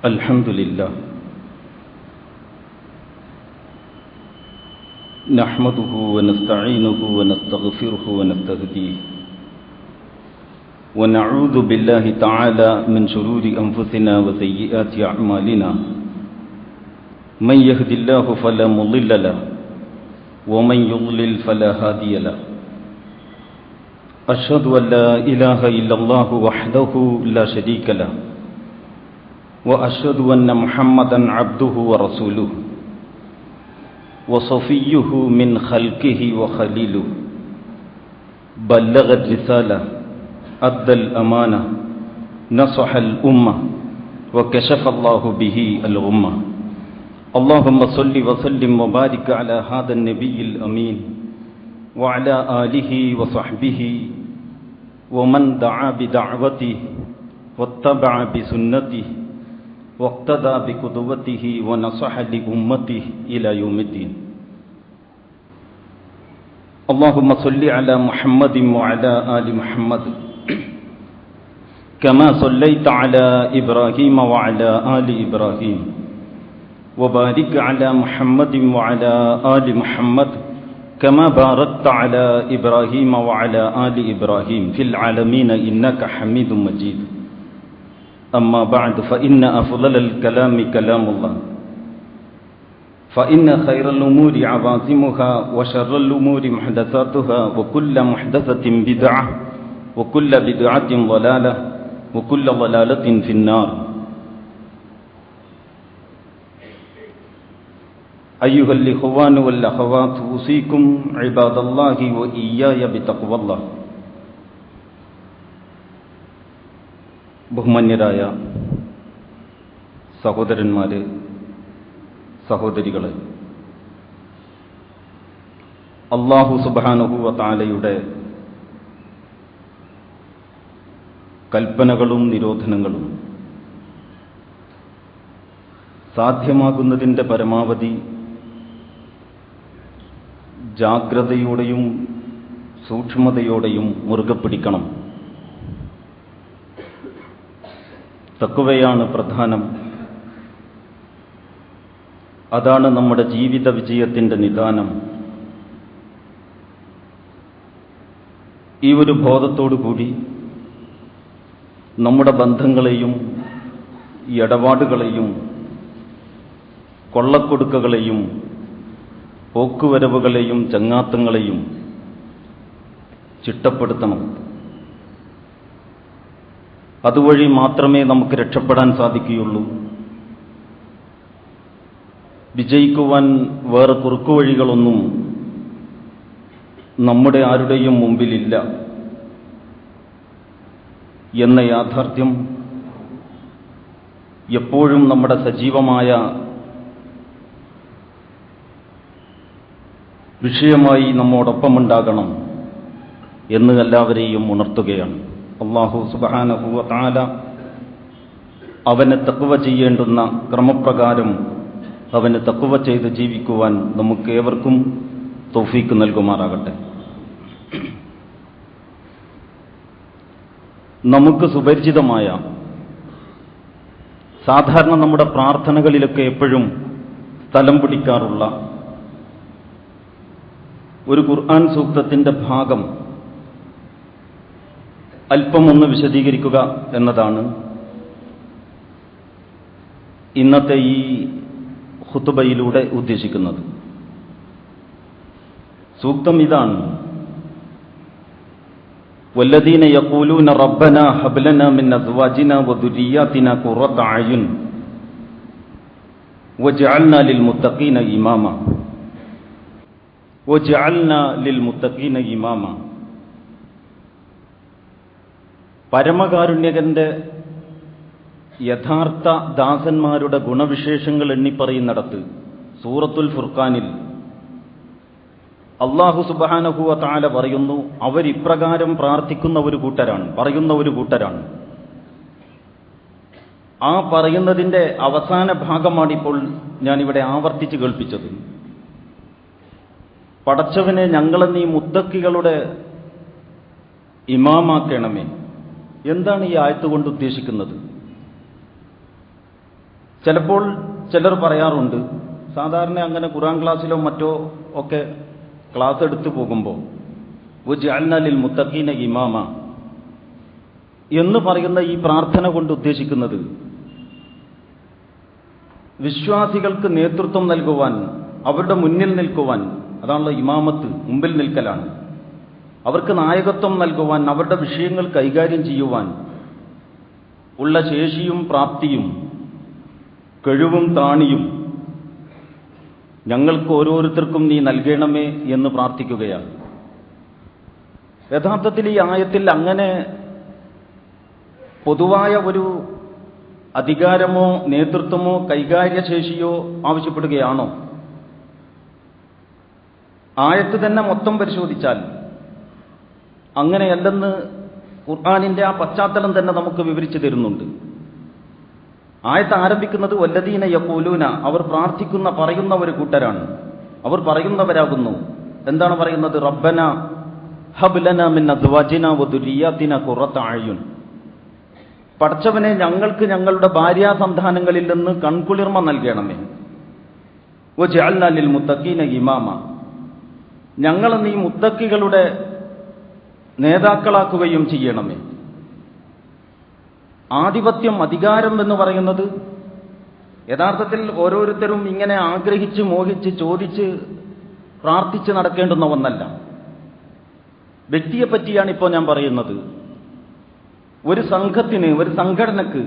الحمد لله. نحمده ونستعينه ونستغفره ونستهديه. ونعوذ بالله تعالى من شرور أنفسنا وسيئات أعمالنا. من يهد الله فلا مضل له ومن يضلل فلا هادي له. أشهد أن لا إله إلا الله وحده لا شريك له. وأشهد أن محمدا عبده ورسوله وصفيه من خلقه وخليله. بلغ الرسالة أدى الأمانة نصح الأمة وكشف الله به الغمة. اللهم صل وسلم وبارك على هذا النبي الأمين وعلى آله وصحبه ومن دعا بدعوته واتبع بسنته واقتدى بقدوته ونصح لأمته إلى يوم الدين. اللهم صل على محمد وعلى آل محمد. كما صليت على إبراهيم وعلى آل إبراهيم. وبارك على محمد وعلى آل محمد. كما باركت على إبراهيم وعلى آل إبراهيم في العالمين إنك حميد مجيد. أما بعد فإن أفضل الكلام كلام الله. فإن خير الأمور عظاتمها وشر الأمور محدثاتها وكل محدثة بدعة وكل بدعة ضلالة وكل ضلالة في النار. أيها الإخوان والأخوات أوصيكم عباد الله وإياي بتقوى الله. ബഹുമാന്യരായ സഹോദരന്മാര് സഹോദരികളെ. അള്ളാഹു സുബാനുഹുവ താലയുടെ കൽപ്പനകളും നിരോധനങ്ങളും സാധ്യമാകുന്നതിന്റെ പരമാവധി ജാഗ്രതയോടെയും സൂക്ഷ്മതയോടെയും മുറുകെ പിടിക്കണം തക്കുവയാണ് പ്രധാനം. അതാണ് നമ്മുടെ ജീവിത വിജയത്തിന്റെ നിദാനം. ഈ ഒരു ബോധത്തോടുകൂടി നമ്മുടെ ബന്ധങ്ങളെയും ഇടപാടുകളെയും കൊള്ളക്കൊടുക്കകളെയും പോക്കുവരവുകളെയും ചങ്ങാത്തങ്ങളെയും ചിട്ടപ്പെടുത്തണം. അതുവഴി മാത്രമേ നമുക്ക് രക്ഷപ്പെടാൻ സാധിക്കുകയുള്ളൂ. വിജയിക്കുവാൻ വേറെ കുറുക്കുവഴികളൊന്നും നമ്മുടെ ആരുടെയും മുമ്പിലില്ല എന്ന യാഥാർത്ഥ്യം എപ്പോഴും നമ്മുടെ സജീവമായ വിഷയമായി നമ്മോടൊപ്പമുണ്ടാകണം എന്ന് എല്ലാവരെയും ഉണർത്തുകയാണ്. അള്ളാഹു സുബാനഹുവാല അവന് തക്കുവ ചെയ്യേണ്ടുന്ന ക്രമപ്രകാരം അവന് തക്കുവ ചെയ്ത് ജീവിക്കുവാൻ നമുക്ക് ഏവർക്കും തോഫീക്ക് നൽകുമാറാകട്ടെ. നമുക്ക് സുപരിചിതമായ സാധാരണ നമ്മുടെ പ്രാർത്ഥനകളിലൊക്കെ എപ്പോഴും സ്ഥലം പിടിക്കാറുള്ള ഒരു ഖുർആൻ സൂക്തത്തിന്റെ ഭാഗം അല്പം ഒന്ന് വിശദീകരിക്കുക എന്നതാണ് ഇന്നത്തെ ഈ ഹുത്തുബയിലൂടെ ഉദ്ദേശിക്കുന്നത് സൂക്തം ഇതാണ് والذين يقولون ربنا هب لنا من ازواجنا وذرياتنا قرة اعين وجعلنا للمتقين اماما وجعلنا للمتقين اماما പരമകാരുണ്യകന്റെ യഥാർത്ഥ ദാസന്മാരുടെ ഗുണവിശേഷങ്ങൾ എണ്ണിപ്പറയുന്നിടത്ത് സൂറത്തുൽ ഫുർഖാനിൽ അള്ളാഹു സുബാനഹുവ താല പറയുന്നു അവരിപ്രകാരം പ്രാർത്ഥിക്കുന്ന ഒരു കൂട്ടരാണ് പറയുന്ന ഒരു കൂട്ടരാണ്. ആ പറയുന്നതിന്റെ അവസാന ഭാഗമാണിപ്പോൾ ഞാനിവിടെ ആവർത്തിച്ച് കേൾപ്പിച്ചത്. പടച്ചവനെ ഞങ്ങളെ നീ മുത്തക്കികളുടെ ഇമാമാക്കണമേ. എന്താണ് ഈ ആയത്ത് കൊണ്ട് ഉദ്ദേശിക്കുന്നത്? ചിലപ്പോൾ ചിലർ പറയാറുണ്ട് സാധാരണ അങ്ങനെ ഖുറാൻ ക്ലാസ്സിലോ മറ്റോ ഒക്കെ ക്ലാസ് എടുത്തു പോകുമ്പോൾ ജാൽനാലിൽ മുത്തക്കീന ഇമാമ എന്ന് പറയുന്ന ഈ പ്രാർത്ഥന കൊണ്ട് ഉദ്ദേശിക്കുന്നത് വിശ്വാസികൾക്ക് നേതൃത്വം നൽകുവാൻ അവരുടെ മുന്നിൽ നിൽക്കുവാൻ അതാണല്ലോ ഇമാമത്ത് മുമ്പിൽ നിൽക്കലാണ്. അവർക്ക് നായകത്വം നൽകുവാൻ അവരുടെ വിഷയങ്ങൾ കൈകാര്യം ചെയ്യുവാൻ ഉള്ള ശേഷിയും പ്രാപ്തിയും കഴിവും താണിയും ഞങ്ങൾക്ക് ഓരോരുത്തർക്കും നീ നൽകണമേ എന്ന് പ്രാർത്ഥിക്കുകയാണ്. യഥാർത്ഥത്തിൽ ഈ ആയത്തിൽ അങ്ങനെ പൊതുവായ ഒരു അധികാരമോ നേതൃത്വമോ കൈകാര്യശേഷിയോ ആവശ്യപ്പെടുകയാണോ? ആയത്ത് തന്നെ മൊത്തം പരിശോധിച്ചാൽ അങ്ങനെയല്ലെന്ന് ഖുർആാനിന്റെ ആ പശ്ചാത്തലം തന്നെ നമുക്ക് വിവരിച്ചു തരുന്നുണ്ട്. ആയത്ത് ആരംഭിക്കുന്നത് വല്ലദീന യക്കൂലൂന അവർ പ്രാർത്ഥിക്കുന്ന പറയുന്ന ഒരു കൂട്ടരാണ്. അവർ പറയുന്നവരാകുന്നു. എന്താണ് പറയുന്നത്? റബ്ബന ഹബ്ലന മിൻ പടച്ചവനെ ഞങ്ങൾക്ക് ഞങ്ങളുടെ ഭാര്യാസന്താനങ്ങളിൽ നിന്ന് കൺകുളിർമ നൽകണമേ. ഓ ജാൽനാലിൽ മുത്തക്കീന ഇമാമ. ഞങ്ങൾ നീ മുത്തക്കികളുടെ നേതാക്കളാക്കുകയും ചെയ്യണമേ. ആധിപത്യം അധികാരം എന്ന് പറയുന്നത് യഥാർത്ഥത്തിൽ ഓരോരുത്തരും ഇങ്ങനെ ആഗ്രഹിച്ച് മോഹിച്ച് ചോദിച്ച് പ്രാർത്ഥിച്ച് നടക്കേണ്ടുന്ന ഒന്നല്ല. വ്യക്തിയെ പറ്റിയാണ് ഇപ്പോൾ ഞാൻ പറയുന്നത്. ഒരു സംഘത്തിന് ഒരു സംഘടനക്ക്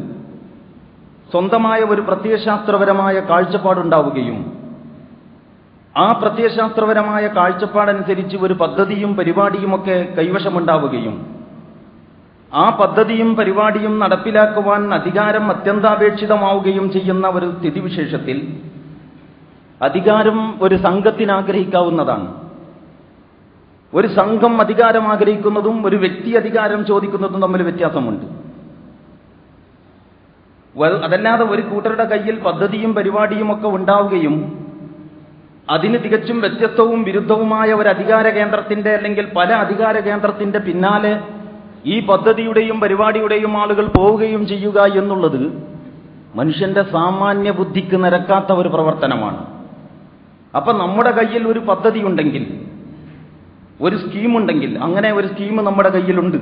സ്വന്തമായ ഒരു പ്രത്യയശാസ്ത്രപരമായ കാഴ്ചപ്പാടുണ്ടാവുകയും ആ പ്രത്യയശാസ്ത്രപരമായ കാഴ്ചപ്പാടനുസരിച്ച് ഒരു പദ്ധതിയും പരിപാടിയുമൊക്കെ കൈവശമുണ്ടാവുകയും ആ പദ്ധതിയും പരിപാടിയും നടപ്പിലാക്കുവാൻ അധികാരം അത്യന്താപേക്ഷിതമാവുകയും ചെയ്യുന്ന ഒരു സ്ഥിതിവിശേഷത്തിൽ അധികാരം ഒരു സംഘത്തിന് ആഗ്രഹിക്കാവുന്നതാണ് ഒരു സംഘം അധികാരം ആഗ്രഹിക്കുന്നതും ഒരു വ്യക്തി അധികാരം ചോദിക്കുന്നതും തമ്മിൽ വ്യത്യാസമുണ്ട്. അതല്ലാതെ ഒരു കൂട്ടരുടെ കയ്യിൽ പദ്ധതിയും പരിപാടിയും ഒക്കെ ഉണ്ടാവുകയും അതിന് തികച്ചും വ്യത്യസ്തവും വിരുദ്ധവുമായ ഒരു അധികാര കേന്ദ്രത്തിന്റെ അല്ലെങ്കിൽ പല അധികാര കേന്ദ്രത്തിന്റെ പിന്നാലെ ഈ പദ്ധതിയുടെയും പരിപാടിയുടെയും ആളുകൾ പോവുകയും ചെയ്യുക എന്നുള്ളത് മനുഷ്യന്റെ സാമാന്യ ബുദ്ധിക്ക് നിരക്കാത്ത ഒരു പ്രവർത്തനമാണ്. അപ്പൊ നമ്മുടെ കയ്യിൽ ഒരു പദ്ധതി ഉണ്ടെങ്കിൽ ഒരു സ്കീമുണ്ടെങ്കിൽ അങ്ങനെ ഒരു സ്കീം നമ്മുടെ കയ്യിലുണ്ട്.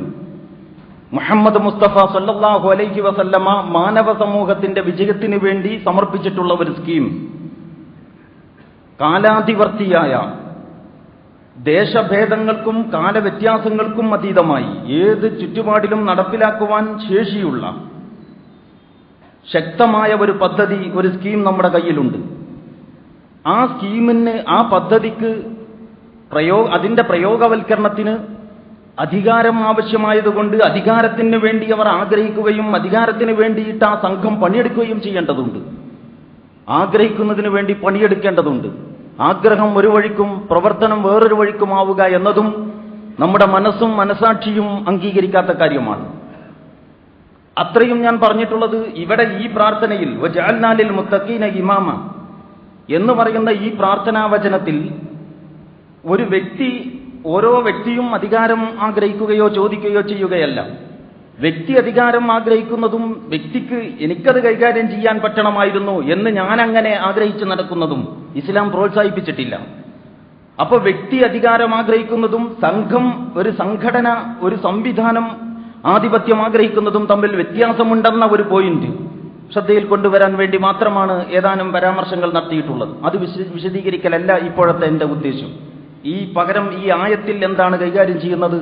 മുഹമ്മദ് മുസ്തഫ സല്ലല്ലാഹു അലൈഹി വസല്ലമ മാനവ സമൂഹത്തിന്റെ വിജയത്തിന് വേണ്ടി സമർപ്പിച്ചിട്ടുള്ള ഒരു സ്കീം. കാലാതിവർത്തിയായ ദേശഭേദങ്ങൾക്കും കാലവ്യത്യാസങ്ങൾക്കും അതീതമായി ഏത് ചുറ്റുപാടിലും നടപ്പിലാക്കുവാൻ ശേഷിയുള്ള ശക്തമായ ഒരു പദ്ധതി ഒരു സ്കീം നമ്മുടെ കയ്യിലുണ്ട്. ആ സ്കീമിന് ആ പദ്ധതിക്ക് പ്രയോ അതിന്റെ പ്രയോഗവൽക്കരണത്തിന് അധികാരം ആവശ്യമായതുകൊണ്ട് അധികാരത്തിന് വേണ്ടി അവർ ആഗ്രഹിക്കുകയും അധികാരത്തിന് വേണ്ടിയിട്ട് ആ സംഘം പണിയെടുക്കുകയും ചെയ്യേണ്ടതുണ്ട്. ആഗ്രഹിക്കുന്നതിന് വേണ്ടി പണിയെടുക്കേണ്ടതുണ്ട്. ആഗ്രഹം ഒരു വഴിക്കും പ്രവർത്തനം വേറൊരു വഴിക്കുമാവുക എന്നതും നമ്മുടെ മനസ്സും മനസാക്ഷിയും അംഗീകരിക്കാത്ത കാര്യമാണ്. അത്രയും ഞാൻ പറഞ്ഞിട്ടുള്ളത് ഇവിടെ ഈ പ്രാർത്ഥനയിൽ വജാൽനാലിൽ മുത്തക്കീന ഇമാമ എന്ന് പറയുന്ന ഈ പ്രാർത്ഥനാ വചനത്തിൽ ഒരു വ്യക്തി ഓരോ വ്യക്തിയും അധികാരം ആഗ്രഹിക്കുകയോ ചോദിക്കുകയോ ചെയ്യുകയല്ല. വ്യക്തി അധികാരം ആഗ്രഹിക്കുന്നതും വ്യക്തിക്ക് എനിക്കത് കൈകാര്യം ചെയ്യാൻ പറ്റണമായിരുന്നു എന്ന് ഞാൻ അങ്ങനെ ആഗ്രഹിച്ചു നടക്കുന്നതും ഇസ്ലാം പ്രോത്സാഹിപ്പിച്ചിട്ടില്ല. അപ്പൊ വ്യക്തി അധികാരം ആഗ്രഹിക്കുന്നതും സംഘം ഒരു സംഘടന ഒരു സംവിധാനം ആധിപത്യം ആഗ്രഹിക്കുന്നതും തമ്മിൽ വ്യത്യാസമുണ്ടെന്ന ഒരു പോയിന്റ് ശ്രദ്ധയിൽ കൊണ്ടുവരാൻ വേണ്ടി മാത്രമാണ് ഏതാനും പരാമർശങ്ങൾ നടത്തിയിട്ടുള്ളത്. അത് വിശദീകരിക്കലല്ല ഇപ്പോഴത്തെ എന്റെ ഉദ്ദേശം. ഈ പകരം ഈ ആയത്തിൽ എന്താണ് കൈകാര്യം ചെയ്യുന്നത്?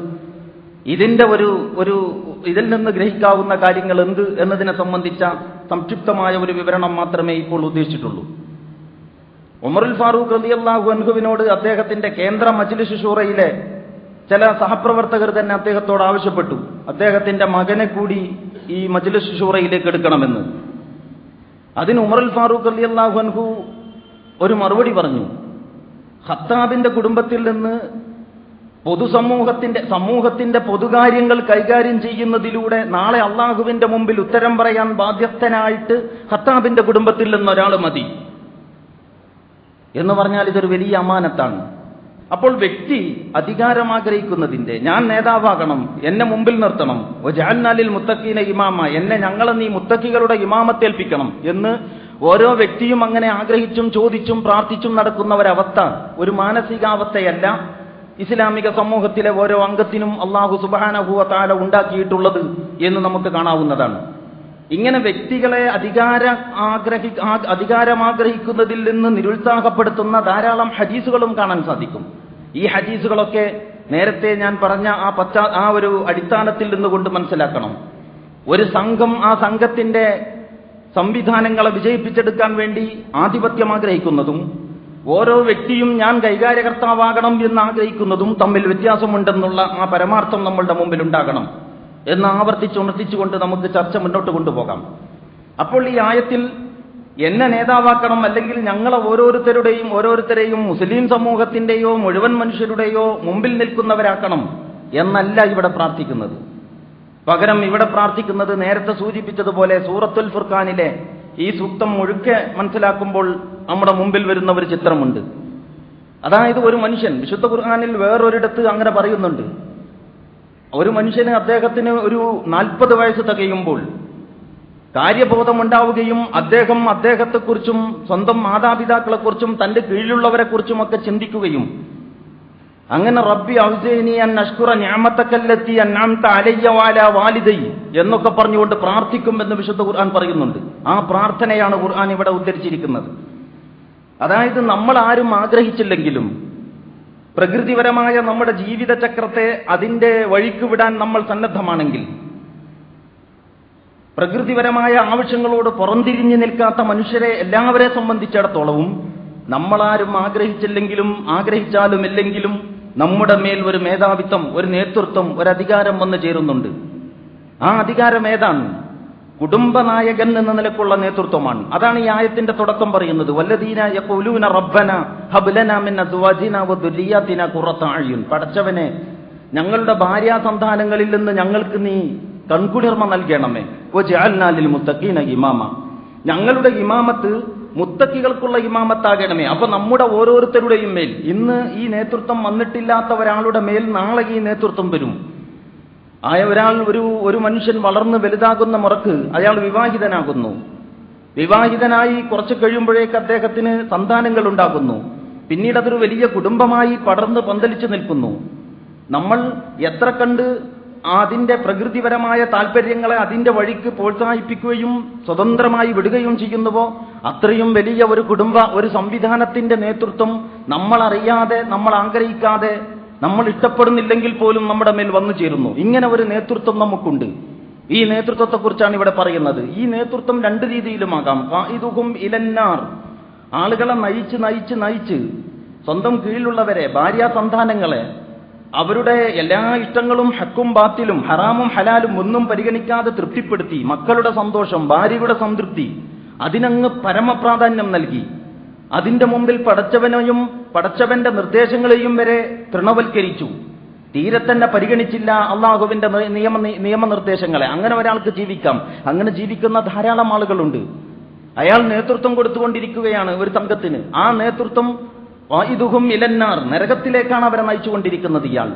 ഇതിന്റെ ഒരു ഒരു ഇതിൽ നിന്ന് ഗ്രഹിക്കാവുന്ന കാര്യങ്ങൾ എന്ത് എന്നതിനെ സംബന്ധിച്ച സംക്ഷിപ്തമായ ഒരു വിവരണം മാത്രമേ ഇപ്പോൾ ഉദ്ദേശിച്ചിട്ടുള്ളൂ. ഉമറുൽ ഫാറൂഖ് റളിയല്ലാഹു അൻഹുവിനോട് അദ്ദേഹത്തിന്റെ കേന്ദ്ര മജ്ലിസ് ഷൂറയിലെ ചില സഹപ്രവർത്തകർ തന്നെ അദ്ദേഹത്തോട് ആവശ്യപ്പെട്ടു. അദ്ദേഹത്തിന്റെ മകനെ കൂടി ഈ മജ്ലിസ് ഷൂറയിലേക്ക് എടുക്കണമെന്ന്. അതിന് ഉമറുൽ ഫാറൂഖ് റളിയല്ലാഹു അൻഹു ഒരു മറുപടി പറഞ്ഞു. ഖത്താബിന്റെ കുടുംബത്തിൽ നിന്ന് പൊതുസമൂഹത്തിന്റെ സമൂഹത്തിന്റെ പൊതുകാര്യങ്ങൾ കൈകാര്യം ചെയ്യുന്നതിലൂടെ നാളെ അള്ളാഹുവിന്റെ മുമ്പിൽ ഉത്തരം പറയാൻ ബാധ്യസ്ഥനായിട്ട് ഖത്താബിന്റെ കുടുംബത്തിൽ നിന്നൊരാൾ മതി. എന്ന് പറഞ്ഞാൽ ഇതൊരു വലിയ അമാനത്താണ്. അപ്പോൾ വ്യക്തി അധികാരം ആഗ്രഹിക്കുന്നതിന്റെ ഞാൻ നേതാവാകണം എന്നെ മുമ്പിൽ നിർത്തണം ജാൻനാലിൽ മുത്തക്കീനെ ഇമാമ എന്നെ ഞങ്ങളെ നീ മുത്തക്കികളുടെ ഇമാമത്തേൽപ്പിക്കണം എന്ന് ഓരോ വ്യക്തിയും അങ്ങനെ ആഗ്രഹിച്ചും ചോദിച്ചും പ്രാർത്ഥിച്ചും നടക്കുന്ന ഒരവസ്ഥ ഒരു മാനസികാവസ്ഥയല്ല. ഇസ്ലാമിക സമൂഹത്തിലെ ഓരോ അംഗത്തിനും അള്ളാഹു സുബാനഹുവ താല ഉണ്ടാക്കിയിട്ടുള്ളത് എന്ന് നമുക്ക് കാണാവുന്നതാണ്. ഇങ്ങനെ വ്യക്തികളെ അധികാര ആഗ്രഹി അധികാരം ആഗ്രഹിക്കുന്നതിൽ നിന്ന് നിരുത്സാഹപ്പെടുത്തുന്ന ധാരാളം ഹദീസുകളും കാണാൻ സാധിക്കും. ഈ ഹദീസുകളൊക്കെ നേരത്തെ ഞാൻ പറഞ്ഞ ആ പശ്ചാ ആ ഒരു അടിസ്ഥാനത്തിൽ നിന്നുകൊണ്ട് മനസ്സിലാക്കണം. ഒരു സംഘം ആ സംഘത്തിന്റെ സംവിധാനങ്ങളെ വിജയിപ്പിച്ചെടുക്കാൻ വേണ്ടി ആധിപത്യം ആഗ്രഹിക്കുന്നതും ഓരോ വ്യക്തിയും ഞാൻ കൈകാര്യകർത്താവാകണം എന്ന് ആഗ്രഹിക്കുന്നതും തമ്മിൽ വ്യത്യാസമുണ്ടെന്നുള്ള ആ പരമാർത്ഥം നമ്മളുടെ മുമ്പിൽ ഉണ്ടാകണം എന്ന് ആവർത്തിച്ചുണർത്തിച്ചുകൊണ്ട് നമുക്ക് ചർച്ച മുന്നോട്ട് കൊണ്ടുപോകാം. അപ്പോൾ ഈ ആയത്തിൽ എന്നെ നേതാവാക്കണം അല്ലെങ്കിൽ ഞങ്ങളെ ഓരോരുത്തരുടെയും ഓരോരുത്തരെയും മുസ്ലിം സമൂഹത്തിന്റെയോ മുഴുവൻ മനുഷ്യരുടെയോ മുമ്പിൽ നിൽക്കുന്നവരാക്കണം എന്നല്ല ഇവിടെ പ്രാർത്ഥിക്കുന്നത്. പകരം ഇവിടെ പ്രാർത്ഥിക്കുന്നത് നേരത്തെ സൂചിപ്പിച്ചതുപോലെ സൂറത്തുൽ ഫുർഖാനിലെ ഈ സൂക്തം മുഴുക്കെ മനസ്സിലാക്കുമ്പോൾ നമ്മുടെ മുമ്പിൽ വരുന്ന ഒരു ചിത്രമുണ്ട്. അതായത് ഒരു മനുഷ്യൻ വിശുദ്ധ ഖുർആാനിൽ വേറൊരിടത്ത് അങ്ങനെ പറയുന്നുണ്ട്. ഒരു മനുഷ്യന് അദ്ദേഹത്തിന് ഒരു നാൽപ്പത് വയസ്സ് തികയുമ്പോൾ കാര്യബോധമുണ്ടാവുകയും അദ്ദേഹം അദ്ദേഹത്തെക്കുറിച്ചും സ്വന്തം മാതാപിതാക്കളെക്കുറിച്ചും തന്റെ കീഴിലുള്ളവരെക്കുറിച്ചുമൊക്കെ ചിന്തിക്കുകയും അങ്ങനെ റബ്ബി ഔസേനി അൻ അഷ്കുറ ഞാമത്തക്കല്ലെത്തി അന്നാമത്ത അലയ്യ വാല വാലിദൈ എന്നൊക്കെ പറഞ്ഞുകൊണ്ട് പ്രാർത്ഥിക്കുമെന്ന് വിശുദ്ധ ഖുർആൻ പറയുന്നുണ്ട്. ആ പ്രാർത്ഥനയാണ് ഖുർആൻ ഇവിടെ ഉദ്ധരിച്ചിരിക്കുന്നത്. അതായത് നമ്മൾ ആരും ആഗ്രഹിച്ചില്ലെങ്കിലും പ്രകൃതിപരമായ നമ്മുടെ ജീവിതചക്രത്തെ അതിന്റെ വഴിക്ക് വിടാൻ നമ്മൾ സന്നദ്ധമാണെങ്കിൽ പ്രകൃതിപരമായ ആവശ്യങ്ങളോട് പുറംതിരിഞ്ഞു നിൽക്കാത്ത മനുഷ്യരെ എല്ലാവരെ സംബന്ധിച്ചിടത്തോളവും നമ്മളാരും ആഗ്രഹിച്ചില്ലെങ്കിലും ആഗ്രഹിച്ചാലും ഇല്ലെങ്കിലും നമ്മുടെ മേൽ ഒരു മേധാവിത്വം ഒരു നേതൃത്വം ഒരു അധികാരം വന്നു ചേരുന്നുണ്ട്. ആ അധികാരം ഏതാണ്? കുടുംബനായകൻ എന്ന നിലക്കുള്ള നേതൃത്വമാണ്. അതാണ് ഈ ആയത്തിന്റെ തുടക്കം പറയുന്നത്. വല്ലദീന യഖൂലൂന ഖുറത അയ്യുൻ. പടച്ചവനെ ഞങ്ങളുടെ ഭാര്യ സന്താനങ്ങളിൽ നിന്ന് ഞങ്ങൾക്ക് നീ കൺകുളിർമ നൽകണമേ. വജഅൽനാ ലിൽ മുത്തഖീന ഇമാമ. ഞങ്ങളുടെ ഇമാമത്ത് മുത്തക്കികൾക്കുള്ള ഇമാമത്താകണമേ. അപ്പൊ നമ്മുടെ ഓരോരുത്തരുടെയും മേൽ. ഇന്ന് ഈ നേതൃത്വം വന്നിട്ടില്ലാത്ത ഒരാളുടെ മേൽ നാളെ ഈ നേതൃത്വം വരും. ആയ ഒരാൾ ഒരു ഒരു മനുഷ്യൻ വളർന്ന് വലുതാകുന്ന മുറക്ക് അയാൾ വിവാഹിതനാകുന്നു. വിവാഹിതനായി കുറച്ച് കഴിയുമ്പോഴേക്ക് അദ്ദേഹത്തിന് സന്താനങ്ങൾ ഉണ്ടാകുന്നു പിന്നീട് അതൊരു വലിയ കുടുംബമായി പടർന്ന് പന്തലിച്ചു നിൽക്കുന്നു. നമ്മൾ എത്ര കണ്ട് അതിന്റെ പ്രകൃതിപരമായ താല്പര്യങ്ങളെ അതിന്റെ വഴിക്ക് പ്രോത്സാഹിപ്പിക്കുകയും സ്വതന്ത്രമായി വിടുകയും ചെയ്യുന്നുവോ? അത്രയും വലിയ ഒരു കുടുംബ ഒരു സംവിധാനത്തിന്റെ നേതൃത്വം നമ്മൾ അറിയാതെ നമ്മൾ ആഗ്രഹിക്കാതെ നമ്മൾ ഇഷ്ടപ്പെടുന്നില്ലെങ്കിൽ പോലും നമ്മുടെ മേൽ വന്നു ചേരുന്നു. ഇങ്ങനെ ഒരു നേതൃത്വം നമുക്കുണ്ട്. ഈ നേതൃത്വത്തെക്കുറിച്ചാണ് ഇവിടെ പറയുന്നത്. ഈ നേതൃത്വം രണ്ട് രീതിയിലുമാകാം. ഇതുഹും ഇലന്നാർ. ആളുകളെ നയിച്ച് നയിച്ച് നയിച്ച് സ്വന്തം കീഴിലുള്ളവരെ ഭാര്യാസന്താനങ്ങളെ അവരുടെ എല്ലാ ഇഷ്ടങ്ങളും ഹക്കും ബാത്തിലും ഹറാമും ഹലാലും ഒന്നും പരിഗണിക്കാതെ തൃപ്തിപ്പെടുത്തി മക്കളുടെ സന്തോഷം ഭാര്യയുടെ സംതൃപ്തി അതിനങ്ങ് പരമപ്രാധാന്യം നൽകി. അതിന്റെ മുമ്പിൽ പടച്ചവനെയും പടച്ചവന്റെ നിർദ്ദേശങ്ങളെയും വരെ തൃണവൽക്കരിച്ചു. തീരെ തന്നെ പരിഗണിച്ചില്ല അള്ളാഹുവിന്റെ നിയമ നിയമനിർദ്ദേശങ്ങളെ. അങ്ങനെ ഒരാൾക്ക് ജീവിക്കാം. അങ്ങനെ ജീവിക്കുന്ന ധാരാളം ആളുകളുണ്ട്. അയാൾ നേതൃത്വം കൊടുത്തുകൊണ്ടിരിക്കുകയാണ് ഒരു സംഘത്തിന്. ആ നേതൃത്വം വായിദുഹും ഇലന്നാർ നരകത്തിലേക്കാണ് അവരെ നയിച്ചുകൊണ്ടിരിക്കുന്നത് ഇയാൾ.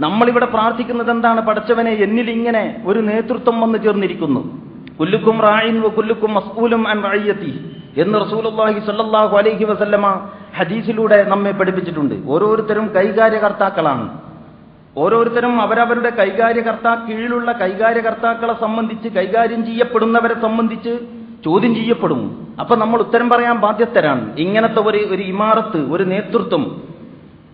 നമ്മളിവിടെ പ്രാർത്ഥിക്കുന്നത് എന്താണ് പഠിച്ചവനെ എന്നിൽ ഇങ്ങനെ ഒരു നേതൃത്വം വന്നു ചേർന്നിരിക്കുന്നു. കുല്ലുക്കും റായിൻ കുല്ലുക്കും മസ്കൂലും അൻ എന്ന് റസൂലുള്ളാഹി സ്വല്ലല്ലാഹു അലൈഹി വസല്ലമ ഹദീസിലൂടെ നമ്മെ പഠിപ്പിച്ചിട്ടുണ്ട്. ഓരോരുത്തരും കൈകാര്യകർത്താക്കളാണ്. ഓരോരുത്തരും അവരവരുടെ കൈകാര്യകർത്താ കീഴിലുള്ള കൈകാര്യകർത്താക്കളെ സംബന്ധിച്ച് കൈകാര്യം ചെയ്യപ്പെടുന്നവരെ സംബന്ധിച്ച് ചോദ്യം ചെയ്യപ്പെടും. അപ്പൊ നമ്മൾ ഉത്തരം പറയാൻ ബാധ്യസ്ഥരാണ്. ഇങ്ങനത്തെ ഒരു ഒരു ഇമാറത്ത് ഒരു നേതൃത്വം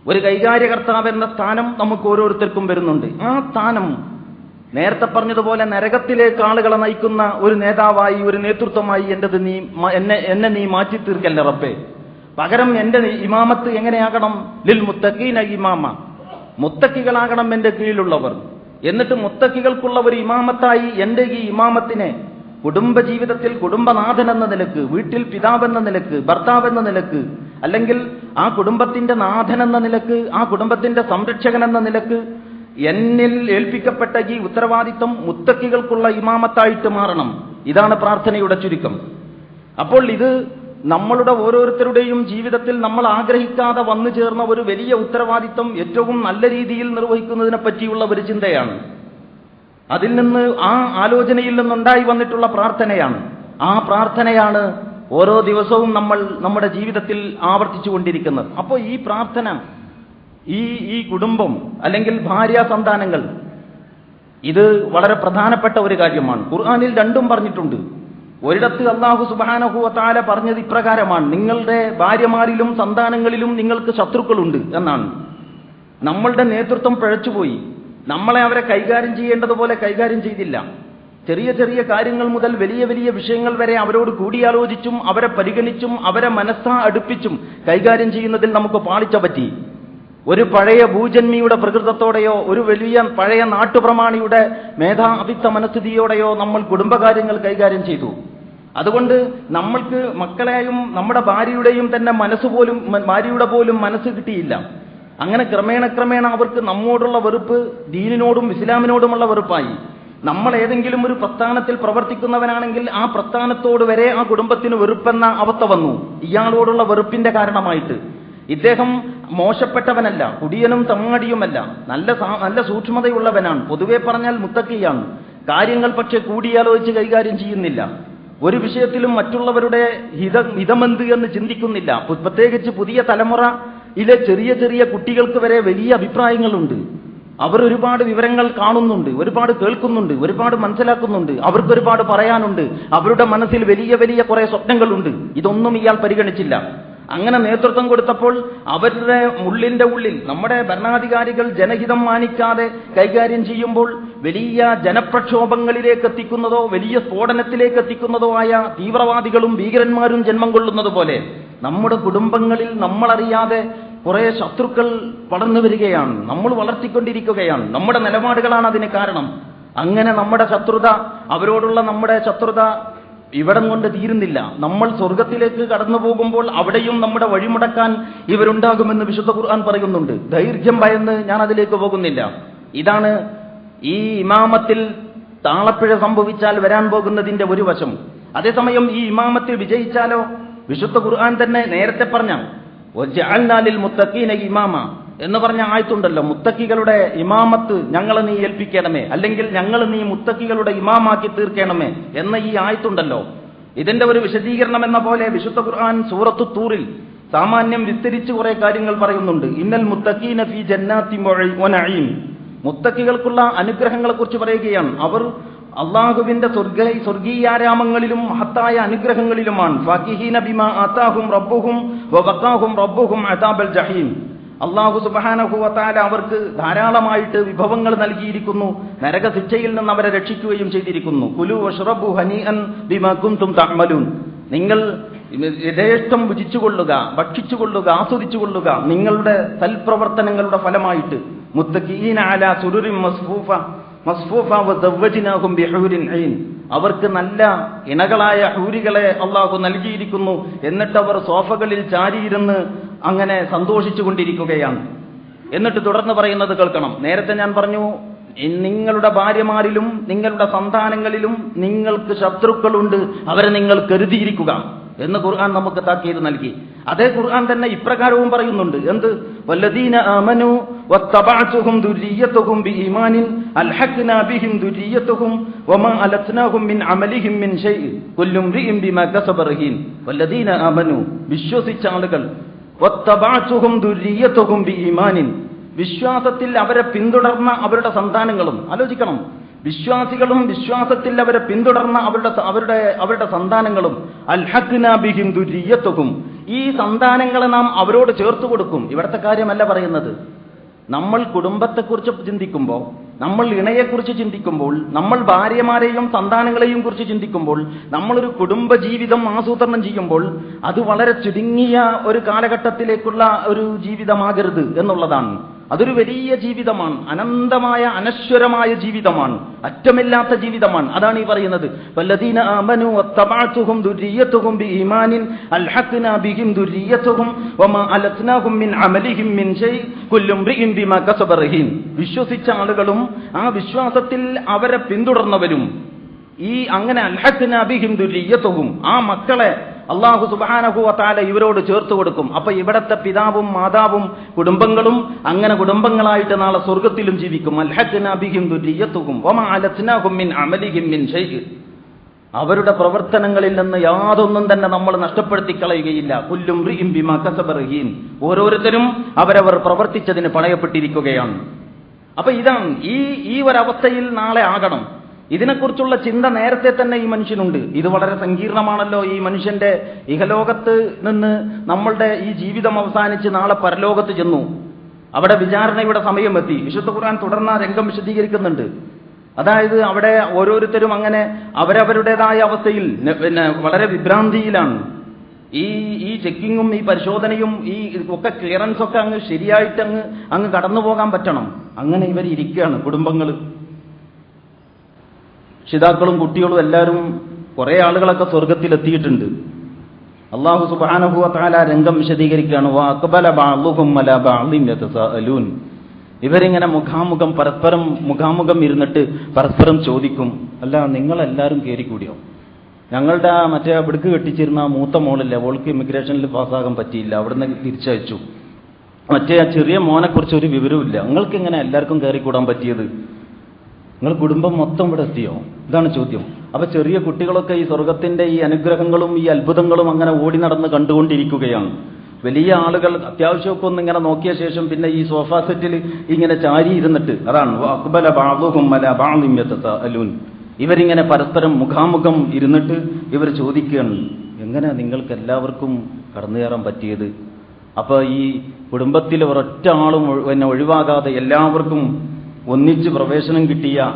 ഒരു കൈകാര്യകർത്താവ് എന്ന സ്ഥാനം നമുക്ക് ഓരോരുത്തർക്കും വരുന്നുണ്ട്. ആ സ്ഥാനം നേരത്തെ പറഞ്ഞതുപോലെ നരകത്തിലേക്ക് ആളുകളെ നയിക്കുന്ന ഒരു നേതാവായി ഒരു നേതൃത്വമായി എന്റേത് നീ എന്നെ എന്നെ നീ മാറ്റി തീർക്കല്ലേ റബ്ബേ? പകരം എന്റെ ഇമാമത്ത് എങ്ങനെയാകണം? ലിൽ മുത്തഖീന ഇമാമ. മുത്തക്കികളാകണം എന്റെ കീഴിലുള്ളവർ. എന്നിട്ട് മുത്തക്കികൾക്കുള്ള ഒരു ഇമാമത്തായി എന്റെ ഈ ഇമാമത്തിനെ കുടുംബജീവിതത്തിൽ കുടുംബനാഥൻ എന്ന നിലയ്ക്ക് വീട്ടിൽ പിതാവെന്ന നിലയ്ക്ക് ഭർത്താവെന്ന നിലയ്ക്ക് അല്ലെങ്കിൽ ആ കുടുംബത്തിന്റെ നാഥൻ എന്ന നിലയ്ക്ക് ആ കുടുംബത്തിന്റെ സംരക്ഷകൻ എന്ന നിലയ്ക്ക് എന്നിൽ ഏൽപ്പിക്കപ്പെട്ട ഈ ഉത്തരവാദിത്വം മുത്തക്കികൾക്കുള്ള ഇമാമത്തായിട്ട് മാറണം. ഇതാണ് പ്രാർത്ഥനയുടെ ചുരുക്കം. അപ്പോൾ ഇത് നമ്മളുടെ ഓരോരുത്തരുടെയും ജീവിതത്തിൽ നമ്മൾ ആഗ്രഹിക്കാതെ വന്നു ചേർന്ന ഒരു വലിയ ഉത്തരവാദിത്വം ഏറ്റവും നല്ല രീതിയിൽ നിർവഹിക്കുന്നതിനെ പറ്റിയുള്ള ഒരു ചിന്തയാണ്. അതിൽ നിന്ന് ആ ആലോചനയിൽ നിന്നുണ്ടായി വന്നിട്ടുള്ള പ്രാർത്ഥനയാണ്. ആ പ്രാർത്ഥനയാണ് ഓരോ ദിവസവും നമ്മൾ നമ്മുടെ ജീവിതത്തിൽ ആവർത്തിച്ചു കൊണ്ടിരിക്കുന്നത്. അപ്പോൾ ഈ പ്രാർത്ഥന ഈ ഈ കുടുംബം അല്ലെങ്കിൽ ഭാര്യ സന്താനങ്ങൾ ഇത് വളരെ പ്രധാനപ്പെട്ട ഒരു കാര്യമാണ്. ഖുർആാനിൽ രണ്ടും പറഞ്ഞിട്ടുണ്ട്. ഒരിടത്ത് അള്ളാഹു സുബാനഹുവത്താല പറഞ്ഞത് ഇപ്രകാരമാണ്. നിങ്ങളുടെ ഭാര്യമാരിലും സന്താനങ്ങളിലും നിങ്ങൾക്ക് ശത്രുക്കളുണ്ട് എന്നാണ്. നമ്മളുടെ നേതൃത്വം പിഴച്ചുപോയി. നമ്മളെ അവരെ കൈകാര്യം ചെയ്യേണ്ടതുപോലെ കൈകാര്യം ചെയ്തില്ല. ചെറിയ ചെറിയ കാര്യങ്ങൾ മുതൽ വലിയ വലിയ വിഷയങ്ങൾ വരെ അവരോട് കൂടിയാലോചിച്ചും അവരെ പരിഗണിച്ചും അവരെ മനസ്സാ അടുപ്പിച്ചും കൈകാര്യം ചെയ്യുന്നതിൽ നമുക്ക് പാളിച്ച പറ്റി. ഒരു പഴയ ഭൂജന്മിയുടെ പ്രകൃതത്തോടെയോ ഒരു വലിയ പഴയ നാട്ടുപ്രമാണിയുടെ മേധാവിത്ത മനസ്ഥിതിയോടെയോ നമ്മൾ കുടുംബകാര്യങ്ങൾ കൈകാര്യം ചെയ്തു. അതുകൊണ്ട് നമ്മൾക്ക് മക്കളെയും നമ്മുടെ ഭാര്യയുടെയും തന്നെ മനസ്സ് പോലും ഭാര്യയുടെ പോലും മനസ്സ് കിട്ടിയില്ല. അങ്ങനെ ക്രമേണ ക്രമേണ അവർക്ക് നമ്മോടുള്ള വെറുപ്പ് ദീനിനോടും ഇസ്ലാമിനോടുമുള്ള വെറുപ്പായി. നമ്മൾ ഏതെങ്കിലും ഒരു പ്രസ്ഥാനത്തിൽ പ്രവർത്തിക്കുന്നവനാണെങ്കിൽ ആ പ്രസ്ഥാനത്തോട് വരെ ആ കുടുംബത്തിന് വെറുപ്പെന്ന അവസ്ഥ വന്നു. ഇയാളോടുള്ള വെറുപ്പിന്റെ കാരണമായിട്ട്. ഇദ്ദേഹം മോശപ്പെട്ടവനല്ല കുടിയനും തങ്ങടിയുമല്ല. നല്ല നല്ല സൂക്ഷ്മതയുള്ളവനാണ്. പൊതുവെ പറഞ്ഞാൽ മുത്തക്കിയാണ്. കാര്യങ്ങൾ പക്ഷെ കൂടിയാലോചിച്ച് കൈകാര്യം ചെയ്യുന്നില്ല. ഒരു വിഷയത്തിലും മറ്റുള്ളവരുടെ ഹിത ഹിതമെന്ത് എന്ന് ചിന്തിക്കുന്നില്ല. പ്രത്യേകിച്ച് പുതിയ തലമുറയിലെ ചെറിയ ചെറിയ കുട്ടികൾക്ക് വരെ വലിയ അഭിപ്രായങ്ങളുണ്ട്. അവർ ഒരുപാട് വിവരങ്ങൾ കാണുന്നുണ്ട് ഒരുപാട് കേൾക്കുന്നുണ്ട് ഒരുപാട് മനസ്സിലാക്കുന്നുണ്ട് അവർക്ക് ഒരുപാട് പറയാനുണ്ട് അവരുടെ മനസ്സിൽ വലിയ വലിയ കുറെ സ്വപ്നങ്ങളുണ്ട്. ഇതൊന്നും ഇയാൾ പരിഗണിച്ചില്ല. അങ്ങനെ നേതൃത്വം കൊടുത്തപ്പോൾ അവരുടെ ഉള്ളിന്റെ ഉള്ളിൽ നമ്മുടെ ഭരണാധികാരികൾ ജനഹിതം മാനിക്കാതെ കൈകാര്യം ചെയ്യുമ്പോൾ വലിയ ജനപ്രക്ഷോഭങ്ങളിലേക്ക് എത്തിക്കുന്നതോ വലിയ സ്ഫോടനത്തിലേക്ക് എത്തിക്കുന്നതോ ആയ തീവ്രവാദികളും ഭീകരന്മാരും ജന്മം കൊള്ളുന്നത് പോലെ നമ്മുടെ കുടുംബങ്ങളിൽ നമ്മളറിയാതെ കുറെ ശത്രുക്കൾ വളർന്നു വരികയാണ്. നമ്മൾ വളർത്തിക്കൊണ്ടിരിക്കുകയാണ്. നമ്മുടെ നിലപാടുകളാണ് അതിന് കാരണം. അങ്ങനെ നമ്മുടെ ശത്രുത അവരോടുള്ള നമ്മുടെ ശത്രുത ഇവിടം കൊണ്ട് തീരുന്നില്ല. നമ്മൾ സ്വർഗത്തിലേക്ക് കടന്നു പോകുമ്പോൾ അവിടെയും നമ്മുടെ വഴിമുടക്കാൻ ഇവരുണ്ടാകുമെന്ന് വിശുദ്ധ ഖുർആൻ പറയുന്നുണ്ട്. ദൈർഘ്യം ഭയന്ന് ഞാൻ അതിലേക്ക് പോകുന്നില്ല. ഇതാണ് ഈ ഇമാമത്തിൽ താളപ്പിഴ സംഭവിച്ചാൽ വരാൻ പോകുന്നതിന്റെ ഒരു വശം. അതേസമയം ഈ ഇമാമത്തിൽ വിജയിച്ചാലോ? വിശുദ്ധ ഖുർആൻ തന്നെ നേരത്തെ പറഞ്ഞ ഇമാമ. എന്ന് പറഞ്ഞ ആയത്തുണ്ടല്ലോ മുത്തക്കികളുടെ ഇമാമത്ത് ഞങ്ങൾ നീ ഏൽപ്പിക്കണമേ അല്ലെങ്കിൽ ഞങ്ങൾ നീ മുത്തക്കികളുടെ ഇമാമാക്കി തീർക്കണമേ എന്ന ഈ ആയത്തുണ്ടല്ലോ. ഇതിന്റെ ഒരു വിശദീകരണം എന്ന പോലെ വിശുദ്ധ ഖുർആൻ സൂറത്തു തൂറിൽ സാമാന്യം വിസ്തരിച്ച് കുറെ കാര്യങ്ങൾ പറയുന്നുണ്ട്. ഇന്നൽ മുത്തഖീന ഫി ജന്നാത്തി മുത്തക്കികൾക്കുള്ള അനുഗ്രഹങ്ങളെ കുറിച്ച് പറയുകയാണ്. അവർ അള്ളാഹുവിന്റെ സ്വർഗ സ്വർഗീയാരാമങ്ങളിലും മഹത്തായ അനുഗ്രഹങ്ങളിലുമാണ്. റബ്ബുഹും റബ്ബുഹും ജഹീം. അള്ളാഹു സുബാനഹുവത്താല അവർക്ക് ധാരാളമായിട്ട് വിഭവങ്ങൾ നൽകിയിരിക്കുന്നു. നരക ശിക്ഷയിൽ നിന്ന് അവരെ രക്ഷിക്കുകയും ചെയ്തിരിക്കുന്നു. കുലു ഹനി ഹനീഅൻ ബിമാ കുന്തും തഅമലൂൻ. നിങ്ങൾ യഥേഷ്ടം ഭുജിച്ചുകൊള്ളുക ഭക്ഷിച്ചുകൊള്ളുക ആസ്വദിച്ചുകൊള്ളുക നിങ്ങളുടെ സൽപ്രവർത്തനങ്ങളുടെ ഫലമായിട്ട്. മുത്തഖീന അലാ സുരുറിൻ മസ്ഫൂഫ. അവർക്ക് നല്ല ഇണകളായ ഹൂരികളെ അള്ളാഹു നൽകിയിരിക്കുന്നു. എന്നിട്ട് അവർ സോഫകളിൽ ചാരിയിരുന്ന് അങ്ങനെ സന്തോഷിച്ചു കൊണ്ടിരിക്കുകയാണ് എന്നിട്ട് തുടർന്ന് പറയുന്നത് കേൾക്കണം. നേരത്തെ ഞാൻ പറഞ്ഞു നിങ്ങളുടെ ഭാര്യമാരിലും നിങ്ങളുടെ സന്താനങ്ങളിലും നിങ്ങൾക്ക് ശത്രുക്കളുണ്ട്. അവരെ നിങ്ങൾ കരുതിയിരിക്കുക എന്ന് ഖുർആൻ നമുക്ക് താക്കീത് നൽകി. അതേ ഖുർആൻ തന്നെ ഇപ്രകാരവും പറയുന്നുണ്ട്. എന്ത്? വല്ലദീന ആമനു വത്തബഅതുഹും ദുരിയത്തുഹും ബിഈമാനിൻ അൽഹഖ്നാ ബിഹിം ദുരിയത്തുഹും വമാ അലത്നാഹും മിൻ അമലിഹിം മിൻ ഷൈഇ കുല്ലു ഇംറിഇൻ ബിമാ കസബ റഹീൻ. വല്ലദീന ആമനു വിശ്വസിച്ച ആളുകൾ. വത്തബഅതുഹും ദുരിയത്തുഹും ബിഈമാനിൻ. വിശ്വാസത്തിൽ അവരെ പിന്തുടർന്ന അവരുടെ സന്താനങ്ങളും. ആലോചിക്കണം. വിശ്വാസികളും വിശ്വാസത്തിൽ അവരെ പിന്തുടർന്ന അവരുടെ അവരുടെ അവരുടെ സന്താനങ്ങളും. അൽഹഖ്നാബിഹിം ദുരിയത്തുഹും. ഈ സന്താനങ്ങളെ നാം അവരോട് ചേർത്ത് കൊടുക്കും. ഇവിടുത്തെ കാര്യമല്ല പറയുന്നത്. നമ്മൾ കുടുംബത്തെക്കുറിച്ച് ചിന്തിക്കുമ്പോൾ നമ്മൾ ഇണയെക്കുറിച്ച് ചിന്തിക്കുമ്പോൾ നമ്മൾ ഭാര്യമാരെയും സന്താനങ്ങളെയും കുറിച്ച് ചിന്തിക്കുമ്പോൾ നമ്മളൊരു കുടുംബ ജീവിതം ആസൂത്രണം ചെയ്യുമ്പോൾ അത് വളരെ ചുരുങ്ങിയ ഒരു കാലഘട്ടത്തിലേക്കുള്ള ഒരു ജീവിതമാകരുത് എന്നുള്ളതാണ്. അതൊരു വലിയ ജീവിതമാണ്. അനന്തമായ അനശ്വരമായ ജീവിതമാണ്. അറ്റമില്ലാത്ത ജീവിതമാണ്. അതാണ് ഈ പറയുന്നത്. വല്ലദീന അൽഹഖ്നാ ബിഹിം വമാ അലത്നാഹും മിൻ മിൻ ബിമാ കസബ വിശ്വസിച്ച ആളുകളും ആ വിശ്വാസത്തിൽ അവരെ പിന്തുടർന്നവരും ഈ അങ്ങനെ അൽഹഖ്നാ ബിഹിം ആ മക്കളെ അള്ളാഹു സുബാനഹുവത്താല ഇവരോട് ചേർത്ത് കൊടുക്കും. അപ്പൊ ഇവിടത്തെ പിതാവും മാതാവും കുടുംബങ്ങളും അങ്ങനെ കുടുംബങ്ങളായിട്ട് നാളെ സ്വർഗത്തിലും ജീവിക്കും. അവരുടെ പ്രവർത്തനങ്ങളിൽ നിന്ന് യാതൊന്നും തന്നെ നമ്മൾ നഷ്ടപ്പെടുത്തി കളയുകയില്ല കുല്ലും ഓരോരുത്തരും അവരവർ പ്രവർത്തിച്ചതിന് പണയപ്പെട്ടിരിക്കുകയാണ്. അപ്പൊ ഇതാണ് ഈ ഈ ഒരവസ്ഥയിൽ നാളെ ആകണം. ഇതിനെക്കുറിച്ചുള്ള ചിന്ത നേരത്തെ തന്നെ ഈ മനുഷ്യനുണ്ട്. ഇത് വളരെ സങ്കീർണമാണല്ലോ ഈ മനുഷ്യന്റെ ഇഹലോകത്ത് നിന്ന് നമ്മളുടെ ഈ ജീവിതം അവസാനിച്ച് നാളെ പരലോകത്ത് ചെന്നു. അവിടെ വിചാരണയുടെ സമയമെത്തി. വിശുദ്ധ ഖുർആൻ തുടർന്ന് രംഗം വിശദീകരിക്കുന്നുണ്ട്. അതായത് അവിടെ ഓരോരുത്തരും അങ്ങനെ അവരവരുടേതായ അവസ്ഥയിൽ പിന്നെ വളരെ വിഭ്രാന്തിയിലാണ്. ഈ ഈ ചെക്കിങ്ങും ഈ പരിശോധനയും ഈ ഒക്കെ ക്ലിയറൻസ് ഒക്കെ അങ്ങ് ശരിയായിട്ട് അങ്ങ് അങ്ങ് കടന്നു പോകാൻ പറ്റണം. അങ്ങനെ ഇവർ ഇരിക്കുകയാണ് കുടുംബങ്ങൾ രക്ഷിതാക്കളും കുട്ടികളും എല്ലാവരും കുറെ ആളുകളൊക്കെ സ്വർഗത്തിലെത്തിയിട്ടുണ്ട്. അള്ളാഹു സുബാനഹു താല രംഗം വിശദീകരിക്കുകയാണ്. "വാ ബഅ്ളുഹും അലാ ബഅ്ളിൻ യതസാഅലൂൻ." ഇവരിങ്ങനെ മുഖാമുഖം പരസ്പരം മുഖാമുഖം ഇരുന്നിട്ട് പരസ്പരം ചോദിക്കും. അല്ല നിങ്ങളെല്ലാവരും കയറിക്കൂടിയോ ഞങ്ങളുടെ ആ മറ്റേ അവിടുക്ക് കെട്ടിച്ചിരുന്ന ആ മൂത്ത മോളില്ലേ അവൾക്ക് ഇമിഗ്രേഷനിൽ പാസ്സാകാൻ പറ്റിയില്ല അവിടുന്ന് തിരിച്ചയച്ചു. മറ്റേ ആ ചെറിയ മോനെക്കുറിച്ച് ഒരു വിവരവുമില്ല. നിങ്ങൾക്ക് ഇങ്ങനെ എല്ലാവർക്കും കയറിക്കൂടാൻ പറ്റിയത്? നിങ്ങൾ കുടുംബം മൊത്തം ഇവിടെ എത്തിയോ? ഇതാണ് ചോദ്യം. അപ്പൊ ചെറിയ കുട്ടികളൊക്കെ ഈ സ്വർഗത്തിന്റെ ഈ അനുഗ്രഹങ്ങളും ഈ അത്ഭുതങ്ങളും അങ്ങനെ ഓടി നടന്ന് കണ്ടുകൊണ്ടിരിക്കുകയാണ്. വലിയ ആളുകൾ അത്യാവശ്യമൊക്കെ ഒന്ന് ഇങ്ങനെ നോക്കിയ ശേഷം പിന്നെ ഈ സോഫ സെറ്റിൽ ഇങ്ങനെ ചാരി ഇരുന്നിട്ട് അതാണ് അക്ബല അലൂൻ ഇവരിങ്ങനെ പരസ്പരം മുഖാമുഖം ഇരുന്നിട്ട് ഇവർ ചോദിക്കുകയാണ് എങ്ങനെ നിങ്ങൾക്ക് എല്ലാവർക്കും കടന്നു കയറാൻ പറ്റിയത്? അപ്പൊ ഈ കുടുംബത്തിൽ ഒരൊറ്റ ആളും എന്നെ ഒഴിവാകാതെ എല്ലാവർക്കും ഒന്നിച്ച് പ്രവേശനം കിട്ടിയ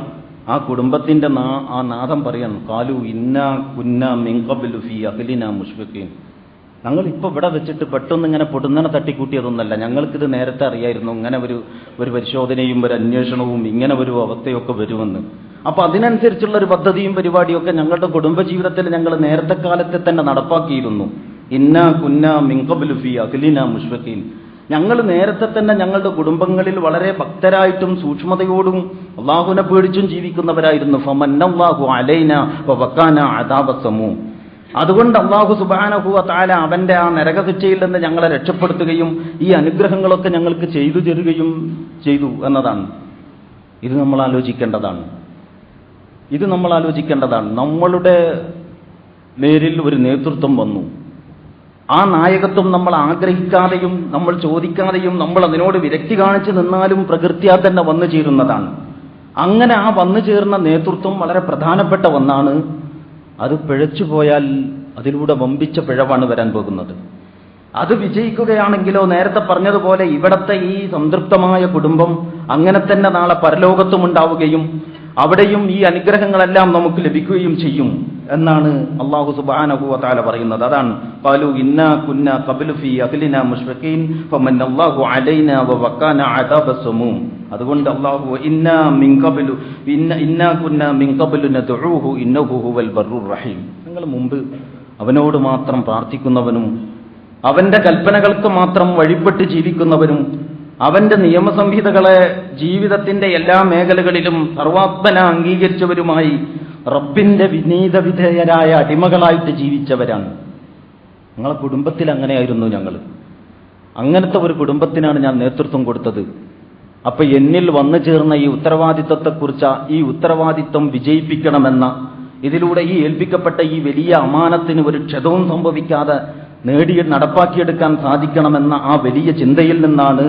ആ കുടുംബത്തിന്റെ നാ- ആ നാഥം പറയാണ് കാലു ഇന്ന കുന്ന മിങ്കബിലുഫി അഖിലിന മുഷ്ഫിഖീൻ. ഞങ്ങൾ ഇപ്പൊ ഇവിടെ വെച്ചിട്ട് പെട്ടെന്ന് ഇങ്ങനെ പൊടുന്നനെ തട്ടിക്കൂട്ടിയതൊന്നല്ല. ഞങ്ങൾക്കിത് നേരത്തെ അറിയായിരുന്നു. ഇങ്ങനെ ഒരു ഒരു പരിശോധനയും ഒരു അന്വേഷണവും ഇങ്ങനെ ഒരു അവസ്ഥയൊക്കെ വരുമെന്ന്. അപ്പൊ അതിനനുസരിച്ചുള്ള ഒരു പദ്ധതിയും പരിപാടിയൊക്കെ ഞങ്ങളുടെ കുടുംബജീവിതത്തിൽ ഞങ്ങൾ നേരത്തെ കാലത്തെ തന്നെ നടപ്പാക്കിയിരുന്നു. ഇന്ന കുന്ന മിങ്കബിലുഫി അഖിലിന മുഷ്ഫഖീൻ. ഞങ്ങൾ നേരത്തെ തന്നെ ഞങ്ങളുടെ കുടുംബങ്ങളിൽ വളരെ ഭക്തരായിട്ടും സൂക്ഷ്മതയോടും അള്ളാഹുവിനെ പേടിച്ചും ജീവിക്കുന്നവരായിരുന്നു. ഫമന്നാഹു അലൈന വക്കാന അതാപസമു അതുകൊണ്ട് അള്ളാഹു സുബാനഹു താല അവന്റെ ആ നരകശിക്ഷയിൽ നിന്ന് ഞങ്ങളെ രക്ഷപ്പെടുത്തുകയും ഈ അനുഗ്രഹങ്ങളൊക്കെ ഞങ്ങൾക്ക് ചെയ്തു തരുകയും ചെയ്തു എന്നതാണ്. ഇത് നമ്മൾ ആലോചിക്കേണ്ടതാണ്. ഇത് നമ്മൾ ആലോചിക്കേണ്ടതാണ്. നമ്മളുടെ നേരിൽ ഒരു നേതൃത്വം വന്നു. ആ നായകത്വം നമ്മൾ ആഗ്രഹിക്കാതെയും നമ്മൾ ചോദിക്കാതെയും നമ്മൾ അതിനോട് വിരക്തി കാണിച്ചു നിന്നാലും പ്രകൃത്യാ തന്നെ വന്നു ചേരുന്നതാണ്. അങ്ങനെ ആ വന്നു ചേർന്ന നേതൃത്വം വളരെ പ്രധാനപ്പെട്ട ഒന്നാണ്. അത് പിഴച്ചു പോയാൽ അതിലൂടെ വമ്പിച്ച പിഴവാണ് വരാൻ പോകുന്നത്. അത് വിജയിക്കുകയാണെങ്കിലോ നേരത്തെ പറഞ്ഞതുപോലെ ഇവിടത്തെ ഈ സംതൃപ്തമായ കുടുംബം അങ്ങനെ തന്നെ നാളെ പരലോകത്തും ഉണ്ടാവുകയും അവിടെയും ഈ അനുഗ്രഹങ്ങളെല്ലാം നമുക്ക് ലഭിക്കുകയും ചെയ്യും എന്നാണ് അള്ളാഹു തആല പറയുന്നത്. അതാണ് ഖാലു ഇന്നാ കുന്ന ഖബ്ലു ഫീ അഹ്ലിന മുഷ്ഫഖീൻ ഫമന്നല്ലാഹു അലൈനാ വ വക്കാന അദാബസ് സമൂം. അതുകൊണ്ട് ഇന്നാ കുന്ന നദ്ഉഹു ഇന്നഹു ഹുവൽ ബർറുർ റഹീം. നിങ്ങൾ മുമ്പ് അവനോട് മാത്രം പ്രാർത്ഥിക്കുന്നവനും അവന്റെ കൽപ്പനകൾക്ക് മാത്രം വഴിപ്പെട്ട് ജീവിക്കുന്നവരും അവന്റെ നിയമസംഹിതകളെ ജീവിതത്തിന്റെ എല്ലാ മേഖലകളിലും സർവാത്മന അംഗീകരിച്ചവരുമായി റബ്ബിന്റെ വിനീത വിധേയരായ അടിമകളായിട്ട് ജീവിച്ചവരാണ്. ഞങ്ങളെ കുടുംബത്തിൽ അങ്ങനെയായിരുന്നു ഞങ്ങൾ. അങ്ങനത്തെ ഒരു കുടുംബത്തിനാണ് ഞാൻ നേതൃത്വം കൊടുത്തത്. അപ്പൊ എന്നിൽ വന്നു ചേർന്ന ഈ ഉത്തരവാദിത്വത്തെക്കുറിച്ച് ഈ ഉത്തരവാദിത്വം വിജയിപ്പിക്കണമെന്ന ഇതിലൂടെ ഈ ഏൽപ്പിക്കപ്പെട്ട ഈ വലിയ അമാനത്തിന് ഒരു ക്ഷതവും സംഭവിക്കാതെ നേടി നടപ്പാക്കിയെടുക്കാൻ സാധിക്കണമെന്ന ആ വലിയ ചിന്തയിൽ നിന്നാണ്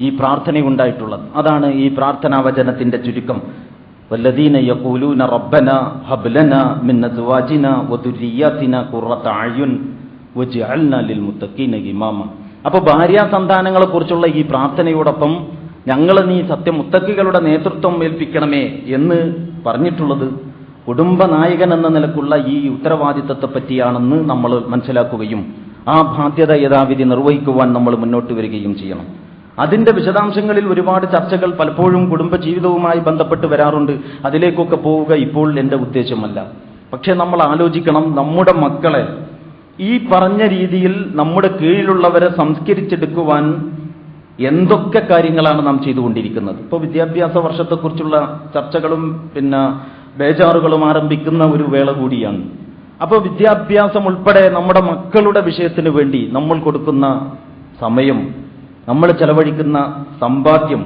ഈ പ്രാർത്ഥന ഉണ്ടായിട്ടുള്ളത് അതാണ് ഈ പ്രാർത്ഥനാ വചനത്തിന്റെ ചുരുക്കം والذين يقولون ربنا هب لنا من ازواجنا وذرياتنا قرة اعين وجعلنا للمتقين اماما അപ്പോൾ ഭാര്യ സന്താനങ്ങളെ കുറിച്ചുള്ള ഈ പ്രാർത്ഥനയോടൊപ്പം ഞങ്ങൾ നീ സത്യമുത്തക്കികളുടെ നേതൃത്വം ഏൽപ്പിക്കണമേ എന്ന് പറഞ്ഞിട്ടുള്ളത് കുടുംബ നായകൻ എന്ന നിലക്കുള്ള ഈ ഉത്തരവാദിത്തത്തെ പറ്റിയാണെന്ന് നമ്മൾ മനസ്സിലാക്കുകയും ആ ബാധ്യത യഥാവിധി നിർവഹിക്കുവാൻ നമ്മൾ മുന്നോട്ട് വരികയും ചെയ്യണം അതിന്റെ വിശദാംശങ്ങളിൽ ഒരുപാട് ചർച്ചകൾ പലപ്പോഴും കുടുംബജീവിതവുമായി ബന്ധപ്പെട്ട് വരാറുണ്ട്. അതിലേക്കൊക്കെ പോവുക ഇപ്പോൾ എന്റെ ഉദ്ദേശമല്ല. പക്ഷെ നമ്മൾ ആലോചിക്കണം നമ്മുടെ മക്കളെ ഈ പറഞ്ഞ രീതിയിൽ നമ്മുടെ കീഴിലുള്ളവരെ സംസ്കരിച്ചെടുക്കുവാൻ എന്തൊക്കെ കാര്യങ്ങളാണ് നാം ചെയ്തുകൊണ്ടിരിക്കുന്നത്. ഇപ്പോൾ വിദ്യാഭ്യാസ വർഷത്തെക്കുറിച്ചുള്ള ചർച്ചകളും പിന്നെ ബേജാറുകളും ആരംഭിക്കുന്ന ഒരു വേള കൂടിയാണ്. അപ്പോൾ വിദ്യാഭ്യാസം ഉൾപ്പെടെ നമ്മുടെ മക്കളുടെ വിഷയത്തിന് വേണ്ടി നമ്മൾ കൊടുക്കുന്ന സമയം നമ്മൾ ചെലവഴിക്കുന്ന സമ്പാദ്യം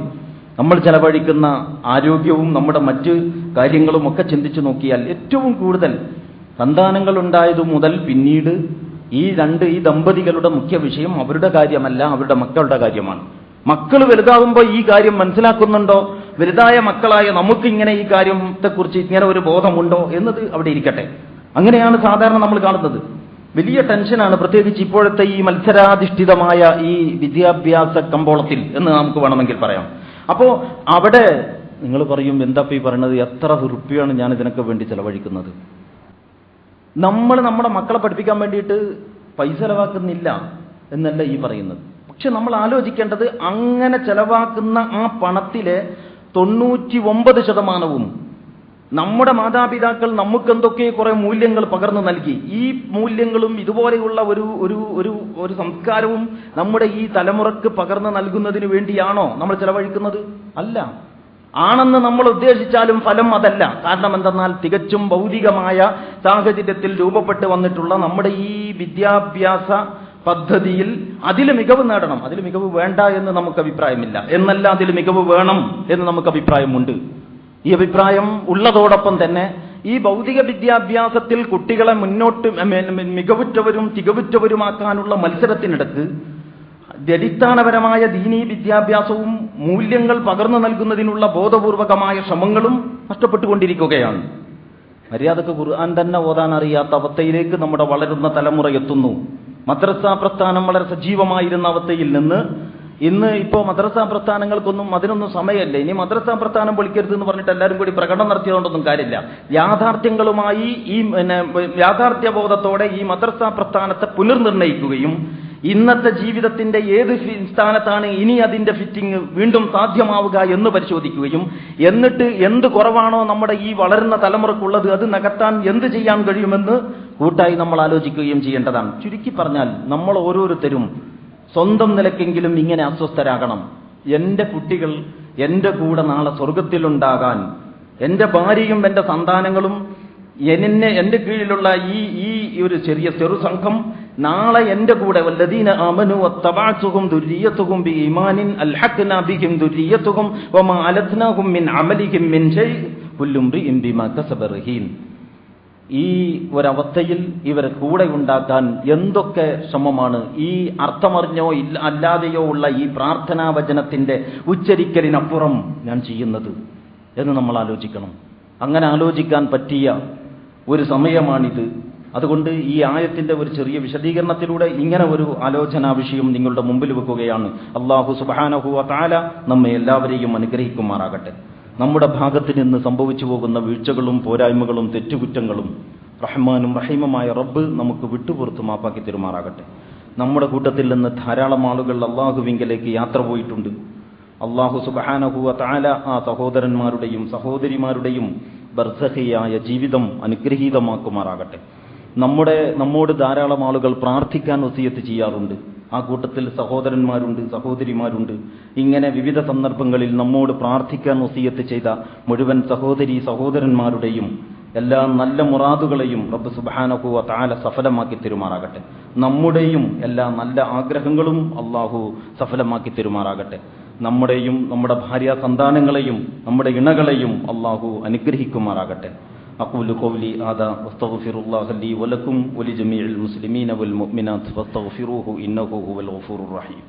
നമ്മൾ ചെലവഴിക്കുന്ന ആരോഗ്യവും നമ്മുടെ മറ്റ് കാര്യങ്ങളും ഒക്കെ ചിന്തിച്ചു നോക്കിയാൽ ഏറ്റവും കൂടുതൽ സന്താനങ്ങൾ ഉണ്ടായതു മുതൽ പിന്നീട് ഈ രണ്ട് ഈ ദമ്പതികളുടെ മുഖ്യ വിഷയം അവരുടെ കാര്യമല്ല അവരുടെ മക്കളുടെ കാര്യമാണ്. മക്കൾ വലുതാകുമ്പോൾ ഈ കാര്യം മനസ്സിലാക്കുന്നുണ്ടോ? വലുതായ മക്കളായ നമുക്ക് ഇങ്ങനെ ഈ കാര്യത്തെക്കുറിച്ച് ഇങ്ങനെ ഒരു ബോധമുണ്ടോ എന്നത് അവിടെ ഇരിക്കട്ടെ. അങ്ങനെയാണ് സാധാരണ നമ്മൾ കാണുന്നത്. വലിയ ടെൻഷനാണ് പ്രത്യേകിച്ച് ഇപ്പോഴത്തെ ഈ മത്സരാധിഷ്ഠിതമായ ഈ വിദ്യാഭ്യാസ കമ്പോളത്തിൽ എന്ന് നമുക്ക് വേണമെങ്കിൽ പറയാം. അപ്പോ അവിടെ നിങ്ങൾ പറയും എന്താ ഈ പറയുന്നത് എത്ര റുപ്യാണ് ഞാൻ ഇതിനൊക്കെ വേണ്ടി ചെലവഴിക്കുന്നത്? നമ്മൾ നമ്മുടെ മക്കളെ പഠിപ്പിക്കാൻ വേണ്ടിയിട്ട് പൈസ ചെലവാക്കുന്നില്ല എന്നല്ല ഈ പറയുന്നത്. പക്ഷെ നമ്മൾ ആലോചിക്കേണ്ടത് അങ്ങനെ ചെലവാക്കുന്ന ആ പണത്തിലെ തൊണ്ണൂറ്റി ശതമാനവും നമ്മുടെ മാതാപിതാക്കൾ നമുക്ക് എന്തൊക്കെ കുറെ മൂല്യങ്ങൾ പകർന്നു നൽകി. ഈ മൂല്യങ്ങളും ഇതുപോലെയുള്ള ഒരു ഒരു ഒരു ഒരു സംസ്കാരവും നമ്മുടെ ഈ തലമുറയ്ക്ക് പകർന്നു നൽകുന്നതിന് വേണ്ടിയാണോ നമ്മൾ ചെലവഴിക്കുന്നത്? അല്ല. ആണെന്ന് നമ്മൾ ഉദ്ദേശിച്ചാലും ഫലം അതല്ല. കാരണം എന്തെന്നാൽ തികച്ചും ഭൗതികമായ സാഹചര്യത്തിൽ രൂപപ്പെട്ട് വന്നിട്ടുള്ള നമ്മുടെ ഈ വിദ്യാഭ്യാസ പദ്ധതിയിൽ അതിൽ മികവ് നേടണം. അതിൽ മികവ് വേണ്ട എന്ന് നമുക്ക് അഭിപ്രായമില്ല. എന്നല്ല അതിൽ മികവ് വേണം എന്ന് നമുക്ക് അഭിപ്രായമുണ്ട്. ഈ അഭിപ്രായം ഉള്ളതോടൊപ്പം തന്നെ ഈ ഭൗതിക വിദ്യാഭ്യാസത്തിൽ കുട്ടികളെ മുന്നോട്ട് മികവുറ്റവരും തികവുറ്റവരുമാക്കാനുള്ള മത്സരത്തിനിടക്ക് അടിസ്ഥാനപരമായ ദീനീ വിദ്യാഭ്യാസവും മൂല്യങ്ങൾ പകർന്നു നൽകുന്നതിനുള്ള ബോധപൂർവകമായ ശ്രമങ്ങളും നഷ്ടപ്പെട്ടുകൊണ്ടിരിക്കുകയാണ്. മര്യാദയ്ക്ക് ഖുർആൻ തന്നെ ഓതാൻ അറിയാത്ത അവസ്ഥയിലേക്ക് നമ്മുടെ വളരുന്ന തലമുറ എത്തുന്നു. മദ്രസ പ്രസ്ഥാനം വളരെ സജീവമായിരുന്ന അവസ്ഥയിൽ നിന്ന് ഇന്ന് ഇപ്പോ മദ്രസ പ്രസ്ഥാനങ്ങൾക്കൊന്നും അതിനൊന്നും സമയമല്ല. ഇനി മദ്രസ പ്രസ്ഥാനം വിളിക്കരുത് എന്ന് പറഞ്ഞിട്ട് എല്ലാവരും കൂടി പ്രകടനം നടത്തിയതുകൊണ്ടൊന്നും കാര്യമില്ല. യാഥാർത്ഥ്യങ്ങളുമായി ഈ പിന്നെ യാഥാർത്ഥ്യബോധത്തോടെ ഈ മദ്രസ പ്രസ്ഥാനത്തെ പുനർനിർണയിക്കുകയും ഇന്നത്തെ ജീവിതത്തിന്റെ ഏത് സ്ഥാനത്താണ് ഇനി അതിന്റെ ഫിറ്റിംഗ് വീണ്ടും സാധ്യമാവുക എന്ന് പരിശോധിക്കുകയും എന്നിട്ട് എന്ത് കുറവാണോ നമ്മുടെ ഈ വളരുന്ന തലമുറക്കുള്ളത് അത് നികത്താൻ എന്ത് ചെയ്യാൻ കഴിയുമെന്ന് കൂട്ടായി നമ്മൾ ആലോചിക്കുകയും ചെയ്യേണ്ടതാണ്. ചുരുക്കി പറഞ്ഞാൽ നമ്മൾ ഓരോരുത്തരും സ്വന്തം നിലക്കെങ്കിലും ഇങ്ങനെ അസ്വസ്ഥരാകണം. എന്റെ കുട്ടികൾ എന്റെ കൂടെ നാളെ സ്വർഗത്തിലുണ്ടാകാൻ എന്റെ ഭാര്യയും എന്റെ സന്താനങ്ങളും എന്നെ എന്റെ കീഴിലുള്ള ഈ ഈ ഒരു ചെറിയ ചെറു സംഘം നാളെ എന്റെ കൂടെ വല്ലദീന അമനു വത്തബഅതുഹും ദുരിയത്തുഹും ബിഈമാനിൻ ഇമാനിൻ ബിഹിം ദുര്യത്തുകും വമാ അലത്നാഹും മിൻ അമലിഹിം മിൻ ഷൈ കുല്ലും റിഇൻ ബിമാ കസബ ഈ ഒരവസ്ഥയിൽ ഇവരെ കൂടെ ഉണ്ടാക്കാൻ എന്തൊക്കെ ശ്രമമാണ്? ഈ അർത്ഥമറിഞ്ഞോ ഇല്ല അല്ലാതെയോ ഉള്ള ഈ പ്രാർത്ഥനാ വചനത്തിന്റെ ഉച്ചരിക്കലിനപ്പുറം ഞാൻ ചെയ്യുന്നത് എന്ന് നമ്മൾ ആലോചിക്കണം. അങ്ങനെ ആലോചിക്കാൻ പറ്റിയ ഒരു സമയമാണിത്. അതുകൊണ്ട് ഈ ആയത്തിന്റെ ഒരു ചെറിയ വിശദീകരണത്തിലൂടെ ഇങ്ങനെ ഒരു ആലോചനാ വിഷയം നിങ്ങളുടെ മുമ്പിൽ വെക്കുകയാണ്. അള്ളാഹു സുബാനഹുവ താല നമ്മെ എല്ലാവരെയും അനുഗ്രഹിക്കുമാറാകട്ടെ. നമ്മുടെ ഭാഗത്ത് നിന്ന് സംഭവിച്ചു പോകുന്ന വീഴ്ചകളും പോരായ്മകളും തെറ്റുകുറ്റങ്ങളും റഹ്മാനും റഹീമുമായ റബ്ബ് നമുക്ക് വിട്ടുപുറത്ത് മാപ്പാക്കി തെരുമാറാകട്ടെ. നമ്മുടെ കൂട്ടത്തിൽ നിന്ന് ധാരാളം ആളുകൾ അള്ളാഹുവിങ്കലേക്ക് യാത്ര പോയിട്ടുണ്ട്. അള്ളാഹു സുബഹാനഹു താല ആ സഹോദരന്മാരുടെയും സഹോദരിമാരുടെയും ബർസഹിയായ ജീവിതം അനുഗ്രഹീതമാക്കുമാറാകട്ടെ. നമ്മുടെ നമ്മോട് ധാരാളം ആളുകൾ പ്രാർത്ഥിക്കാൻ വസിയത്ത് ചെയ്യാറുണ്ട്. ആ കൂട്ടത്തിൽ സഹോദരന്മാരുണ്ട് സഹോദരിമാരുണ്ട്. ഇങ്ങനെ വിവിധ സന്ദർഭങ്ങളിൽ നമ്മോട് പ്രാർത്ഥിക്കാൻ ഒസിയത്ത് ചെയ്ത മുഴുവൻ സഹോദരി സഹോദരന്മാരുടെയും എല്ലാ നല്ല മുറാദുകളെയും റബ്ബ് സുബാനഹുവ താല സഫലമാക്കി തരുമാറാകട്ടെ. നമ്മുടെയും എല്ലാ നല്ല ആഗ്രഹങ്ങളും അള്ളാഹു സഫലമാക്കി തരുമാറാകട്ടെ. നമ്മുടെയും നമ്മുടെ ഭാര്യ സന്താനങ്ങളെയും നമ്മുടെ ഇണകളെയും അള്ളാഹു അനുഗ്രഹിക്കുമാറാകട്ടെ. أقول قولي هذا واستغفر الله لي ولكم ولجميع المسلمين والمؤمنات فاستغفروه إنه هو الغفور الرحيم.